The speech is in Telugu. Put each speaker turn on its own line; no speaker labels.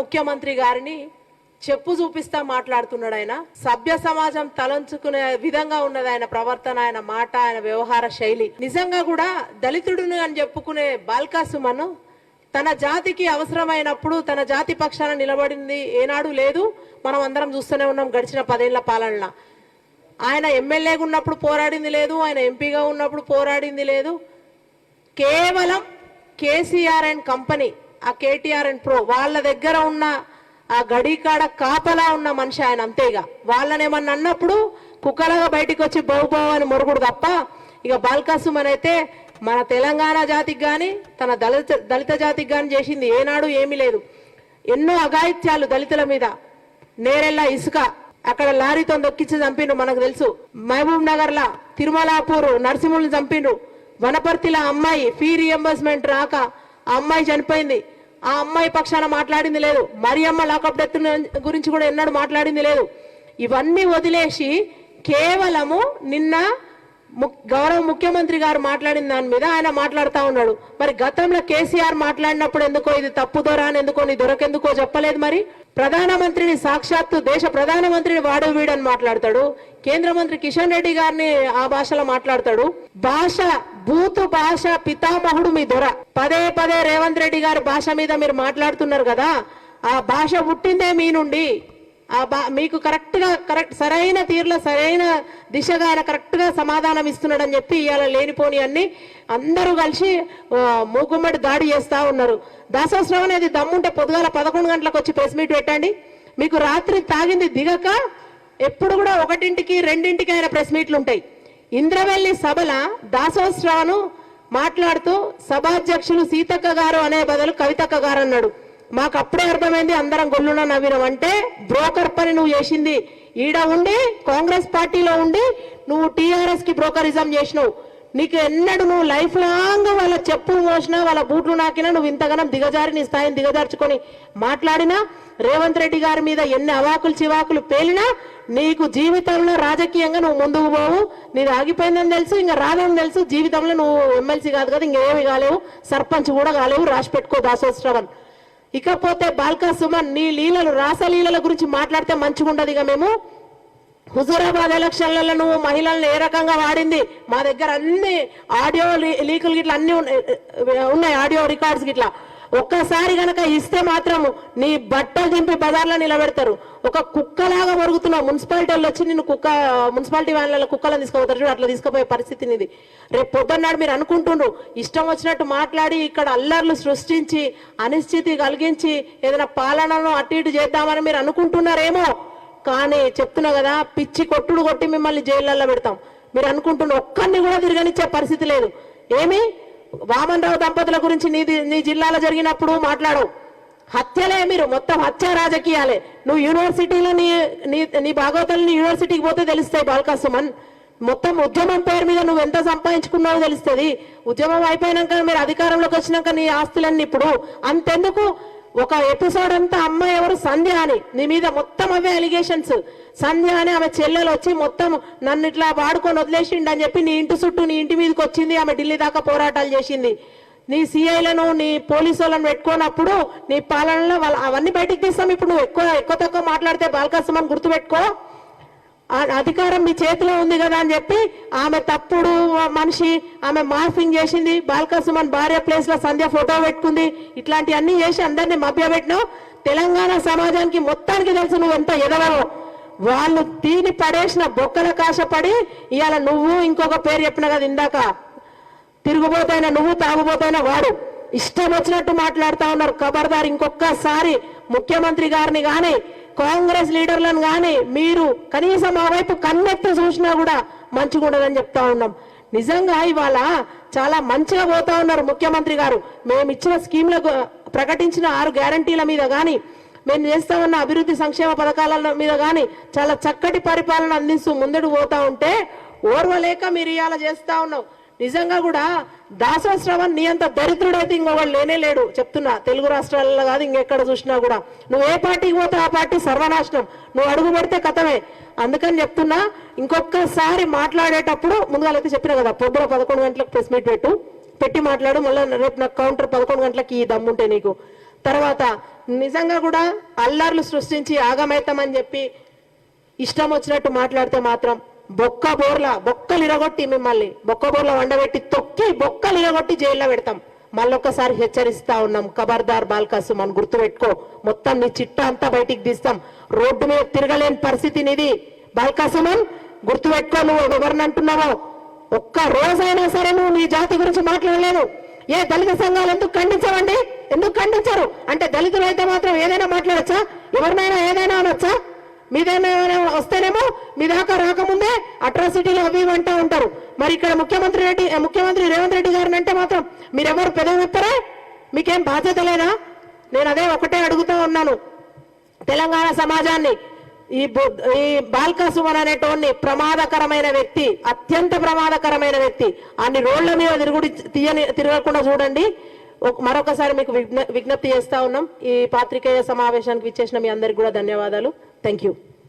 ముఖ్యమంత్రి గారిని చెప్పు చూపిస్తా మాట్లాడుతున్నాడు ఆయన. సభ్య సమాజం తలంచుకునే విధంగా ఉన్నది ఆయన ప్రవర్తన ఆయన మాట ఆయన వ్యవహార శైలి. నిజంగా కూడా దళితుడును అని చెప్పుకునే బాల్కా సుమన్ తన జాతికి అవసరమైనప్పుడు తన జాతి పక్షాన నిలబడింది ఏనాడు లేదు. మనం అందరం చూస్తూనే ఉన్నాం గడిచిన పదేళ్ళ పాలనలో. ఆయన ఎమ్మెల్యేగా ఉన్నప్పుడు పోరాడింది లేదు ఆయన ఎంపీగా ఉన్నప్పుడు పోరాడింది లేదు. కేవలం కేసీఆర్ అండ్ కంపెనీ ఆ కేటీఆర్ అండ్ ప్రో వాళ్ళ దగ్గర ఉన్న ఆ గడికాడ కాపలా ఉన్న మనిషి ఆయన అంతేగా. వాళ్ళనేమన్నా అన్నప్పుడు కుక్కలగా బయటికి వచ్చి బహు అని మొరుగుడు తప్ప ఇక బాల్కాసుమన్ అయితే మన తెలంగాణ జాతికి కానీ తన దళిత దళిత జాతికి కానీ చేసింది ఏనాడు ఏమీ లేదు. ఎన్నో అఘాయిత్యాలు దళితుల మీద. నేరెల్లా ఇసుక. అక్కడ లారీతో దొక్కించి చంపిండు మనకు తెలుసు. మహబూబ్ నగర్ లా తిరుమలాపూర్ నరసింహుల్ని చంపిండు వనపర్తిలో అమ్మాయి ఫీ రియంబర్స్మెంట్ రాక ఆ అమ్మాయి చనిపోయింది. ఆ అమ్మాయి పక్షాన మాట్లాడింది లేదు. మరి అమ్మ లాకప్ డెత్ గురించి కూడా ఎన్నడూ మాట్లాడింది లేదు. ఇవన్నీ వదిలేసి కేవలము నిన్న గౌరవ ముఖ్యమంత్రి గారు మాట్లాడిన దాని మీద ఆయన మాట్లాడుతా ఉన్నాడు. మరి గతంలో కేసీఆర్ మాట్లాడినప్పుడు ఎందుకో ఇది తప్పుదోరా అని ఎందుకో నీ దొరకెందుకో చెప్పలేదు మరి? ప్రధానమంత్రిని సాక్షాత్తు దేశ ప్రధానమంత్రిని వాడు వీడని మాట్లాడతాడు. కేంద్ర మంత్రి కిషన్ రెడ్డి గారిని ఆ భాషలో మాట్లాడతాడు. భాష బూతు భాష పితామహుడు మీ దొర. పదే పదే రేవంత్ రెడ్డి గారి భాష మీద మీరు మాట్లాడుతున్నారు కదా. ఆ భాష పుట్టిందే మీ నుండి. మీకు కరెక్ట్గా కరెక్ట్ సరైన తీరులో సరైన దిశగా ఆయన కరెక్ట్గా సమాధానం ఇస్తున్నాడని చెప్పి ఇవాళ లేనిపోని అన్ని అందరూ కలిసి మూగుమ్మడి దాడి చేస్తా ఉన్నారు. దాసోత్సవం అనేది దమ్ముంటే పొద్దుగాల పదకొండు గంటలకు వచ్చి ప్రెస్ మీట్ పెట్టండి. మీకు రాత్రి తాగింది దిగక ఎప్పుడు కూడా ఒకటింటికి రెండింటికి ఆయన ప్రెస్ మీట్లు ఉంటాయి ఇంద్రవెల్లి సభల దాసోత్సవాను మాట్లాడుతూ సభాధ్యక్షులు సీతక్క గారు అనే బదులు కవితక్క గారు అన్నాడు. మాకు అప్పుడే అర్థమైంది అందరం గొల్లున నవ్వినం. అంటే బ్రోకర్ పని నువ్వు చేసింది. ఈడ ఉండి కాంగ్రెస్ పార్టీలో ఉండి నువ్వు టీఆర్ఎస్కి బ్రోకరిజం చేసినావు. నీకు ఎన్నడు నువ్వు లైఫ్ లాంగ్ వాళ్ళ చెప్పులు మోసినా వాళ్ళ బూట్లు నాకినా నువ్వు ఇంతగానం దిగజారి నీ స్థాయిని దిగజార్చుకొని మాట్లాడినా రేవంత్ రెడ్డి గారి మీద ఎన్ని అవాకులు చివాకులు పేలినా నీకు జీవితంలో రాజకీయంగా నువ్వు ముందుకు పోవు. నీది ఆగిపోయిందని తెలుసు ఇంకా రాదని తెలుసు. జీవితంలో నువ్వు ఎమ్మెల్సీ కాదు కదా ఇంకేమి కాలేవు. సర్పంచ్ కూడా కాలేవు. రాసి పెట్టుకో దాసోత్సవం. ఇకపోతే బాల్కా సుమన్ నీ లీలలు రాసలీలల గురించి మాట్లాడితే మంచిగా ఉండదు ఇక మేము. హుజూరాబాద్ ఎలక్షన్లలో నువ్వు మహిళలను ఏ రకంగా వాడింది? మా దగ్గర అన్ని ఆడియో లీ- లీకులు గిట్ల అన్ని ఉన్నాయి ఉన్నాయి ఆడియో రికార్డ్స్ గిట్లా. ఒక్కసారి గనక ఇస్తే మాత్రం నీ బట్టలు దింపి బజార్లో నిలబెడతారు. ఒక కుక్కలాగా మరుగుతున్నావు మున్సిపాలిటీ వాళ్ళు వచ్చి నిన్ను కుక్క మున్సిపాలిటీ వ్యాన్లలో కుక్కలను తీసుకుపోతారు చూడు అట్లా తీసుకుపోయే పరిస్థితిని ఇది రేపు పొద్దున్నాడు మీరు అనుకుంటుండ్రు ఇష్టం వచ్చినట్టు మాట్లాడి ఇక్కడ అల్లర్లు సృష్టించి అనిశ్చితి కలిగించి ఏదైనా పాలనను అటు ఇటు చేద్దామని మీరు అనుకుంటున్నారేమో. కానీ చెప్తున్నా కదా పిచ్చి కొట్టుడు కొట్టి మిమ్మల్ని జైళ్ళల్లో పెడతాం. మీరు అనుకుంటున్న ఒక్కరిని కూడా తిరగనిచ్చే పరిస్థితి లేదు. ఏమి? వామన్ రావు దంపతుల గురించి నీ నీ జిల్లాలో జరిగినప్పుడు మాట్లాడవు హత్యలే మీరు మొత్తం హత్య రాజకీయాలే. నువ్వు యూనివర్సిటీలో నీ నీ నీ భాగవతాలు నీ యూనివర్సిటీకి పోతే తెలుస్తాయి బాల్కాసుమన్. మొత్తం ఉద్యమం పేరు మీద నువ్వు ఎంత సంపాదించుకున్నావో తెలుస్తుంది. ఉద్యమం అయిపోయినాక మీరు అధికారంలోకి వచ్చినాక నీ ఆస్తులన్నీ ఇప్పుడు అంతెందుకు? ఒక ఎపిసోడ్ అంతా అమ్మాయి ఎవరు? సంధ్య అని. నీ మీద మొత్తం అవే అలిగేషన్స్ సంధ్య అని ఆమె చెల్లెలు వచ్చి మొత్తం నన్ను ఇట్లా వాడుకొని వదిలేసిండు అని చెప్పి నీ ఇంటి చుట్టూ నీ ఇంటి మీదకి వచ్చింది ఆమె ఢిల్లీ దాకా పోరాటాలు చేసింది. నీ సిఐలను నీ పోలీసు వాళ్ళని పెట్టుకోనప్పుడు నీ పాలనలో వాళ్ళ అవన్నీ బయటికి తీస్తాం. ఇప్పుడు నువ్వు ఎక్కువ ఎక్కువ తక్కువ మాట్లాడితే బాలకాసుమని గుర్తుపెట్టుకో. అధికారం మీ చేతిలో ఉంది కదా అని చెప్పి ఆమె తప్పుడు మనిషి ఆమె మార్ఫింగ్ చేసింది. బాల్కసుమన్ భార్య ప్లేస్లో సంధ్య ఫోటో పెట్టుకుంది. ఇట్లాంటివన్నీ చేసి అందరినీ మభ్యపెట్టినావు. తెలంగాణ సమాజానికి మొత్తానికి తెలుసు నువ్వు ఎంత ఎదవో వాళ్ళు తీని పడేసిన బొక్కల కాశపడి ఇవాళ నువ్వు ఇంకొక పేరు చెప్పిన కదా ఇందాక. తిరుగుబోతైనా నువ్వు తాగుబోతైన వాడు. ఇష్టం వచ్చినట్టు మాట్లాడుతా ఉన్నారు. ఖబర్దార్ ఇంకొకసారి ముఖ్యమంత్రి గారిని కానీ కాంగ్రెస్ లీడర్లను కానీ మీరు కనీసం ఆ వైపు కన్నెత్తి చూసినా కూడా మంచిగా ఉండదని చెప్తా ఉన్నాం. నిజంగా ఇవాళ చాలా మంచిగా పోతా ఉన్నారు ముఖ్యమంత్రి గారు. మేము ఇచ్చిన స్కీమ్లకు ప్రకటించిన ఆరు గ్యారంటీల మీద కానీ మేము చేస్తా ఉన్న అభివృద్ధి సంక్షేమ పథకాల మీద కానీ చాలా చక్కటి పరిపాలన అందిస్తూ ముందడు పోతా ఉంటే ఓర్వలేక మీరు ఇవాళ చేస్తా ఉన్నావు నిజంగా కూడా దాసశ్రవణ్ నీ అంత దరిద్రుడైతే ఇంకొకడు లేనే లేడు. చెప్తున్నా తెలుగు రాష్ట్రాలలో కాదు ఇంకెక్కడ చూసినా కూడా. నువ్వు ఏ పార్టీకి పోతే ఆ పార్టీ సర్వనాశనం. నువ్వు అడుగు పడితే కథమే. అందుకని చెప్తున్నా ఇంకొకసారి మాట్లాడేటప్పుడు ముందుగాలైతే చెప్పిన కదా పొద్దున పదకొండు గంటలకు ప్రెస్ మీట్ పెట్టు. పెట్టి మాట్లాడు మళ్ళీ రేపు నాకు కౌంటర్ పదకొండు గంటలకి ఈ దమ్ముంటే నీకు. తర్వాత నిజంగా కూడా అల్లర్లు సృష్టించి ఆగమైతామని చెప్పి ఇష్టం వచ్చినట్టు మాట్లాడితే మాత్రం బొక్క బోర్ల బొక్కలు ఇరగొట్టి మిమ్మల్ని బొక్క బోర్ల వండబెట్టి తొక్కి బొక్కలు ఇరగొట్టి జైల్లో పెడతాం. మళ్ళొక్కసారి హెచ్చరిస్తా ఉన్నాం ఖబర్దార్ బాల్కాసు మనం గుర్తుపెట్టుకో మొత్తం నీ చిట్ట అంతా బయటికి తీస్తాం. రోడ్డు మీద తిరగలేని పరిస్థితి నీది. బాల్కాసుమన్ గుర్తుపెట్టుకో నువ్వు ఎవరిని అంటున్నావో. ఒక్క రోజైనా సరే నువ్వు నీ జాతి గురించి మాట్లాడలేదు. ఏ దళిత సంఘాలు ఎందుకు ఖండించవండి? ఎందుకు ఖండించరు? అంటే దళితులు అయితే మాత్రం ఏదైనా మాట్లాడచ్చా? ఎవరినైనా ఏదైనా అనొచ్చా? మీదేమైనా వస్తేనేమో మీ దాకా రాకముందే అట్రాసిటీలు అవి అంటూ ఉంటారు. మరి ఇక్కడ ముఖ్యమంత్రి రెడ్డి ముఖ్యమంత్రి రేవంత్ రెడ్డి గారిని అంటే మాత్రం మీరెవరు పెదవిస్తారా మీకేం బాధ్యత లేదా? నేను అదే ఒకటే అడుగుతూ ఉన్నాను. తెలంగాణ సమాజాన్ని ఈ ఈ బాల్కా సుమన్ అనేటోన్ని ప్రమాదకరమైన వ్యక్తి అత్యంత ప్రమాదకరమైన వ్యక్తి అన్ని రోడ్ల మీద తిరుగుడి తీయని తిరగకుండా చూడండి. మరొకసారి మీకు విజ్ఞ- విజ్ఞప్తి చేస్తా ఉన్నాం. ఈ పాత్రికేయ సమావేశానికి ఇచ్చేసిన మీ అందరికి కూడా ధన్యవాదాలు. Thank you